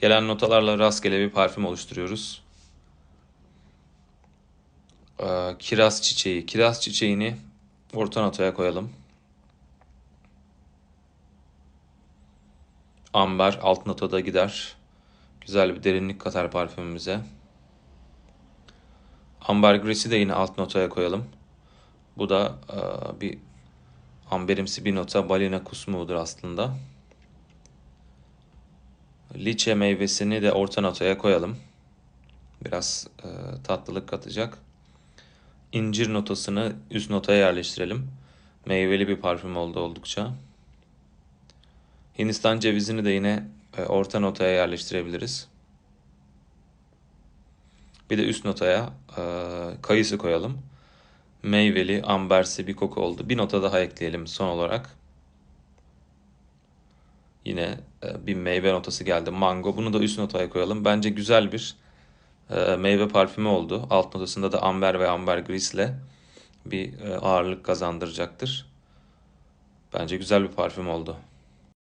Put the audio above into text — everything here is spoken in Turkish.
Gelen notalarla rastgele bir parfüm oluşturuyoruz. Ee, kiraz çiçeği. Kiraz çiçeğini orta notaya koyalım. Amber alt notada gider. Güzel bir derinlik katar parfümümüze. Amber Griss'i de yine alt notaya koyalım. Bu da e, bir amberimsi bir nota balina kusmuğudur aslında. Liçe meyvesini de orta notaya koyalım. Biraz e, tatlılık katacak. İncir notasını üst notaya yerleştirelim. Meyveli bir parfüm oldu oldukça. Hindistan cevizini de yine e, orta notaya yerleştirebiliriz. Bir de üst notaya e, kayısı koyalım. Meyveli, ambersi bir koku oldu. Bir nota daha ekleyelim son olarak. Yine e, bir meyve notası geldi. Mango. Bunu da üst notaya koyalım. Bence güzel bir e, meyve parfümü oldu. Alt notasında da amber ve ambergris ile bir e, ağırlık kazandıracaktır. Bence güzel bir parfüm oldu.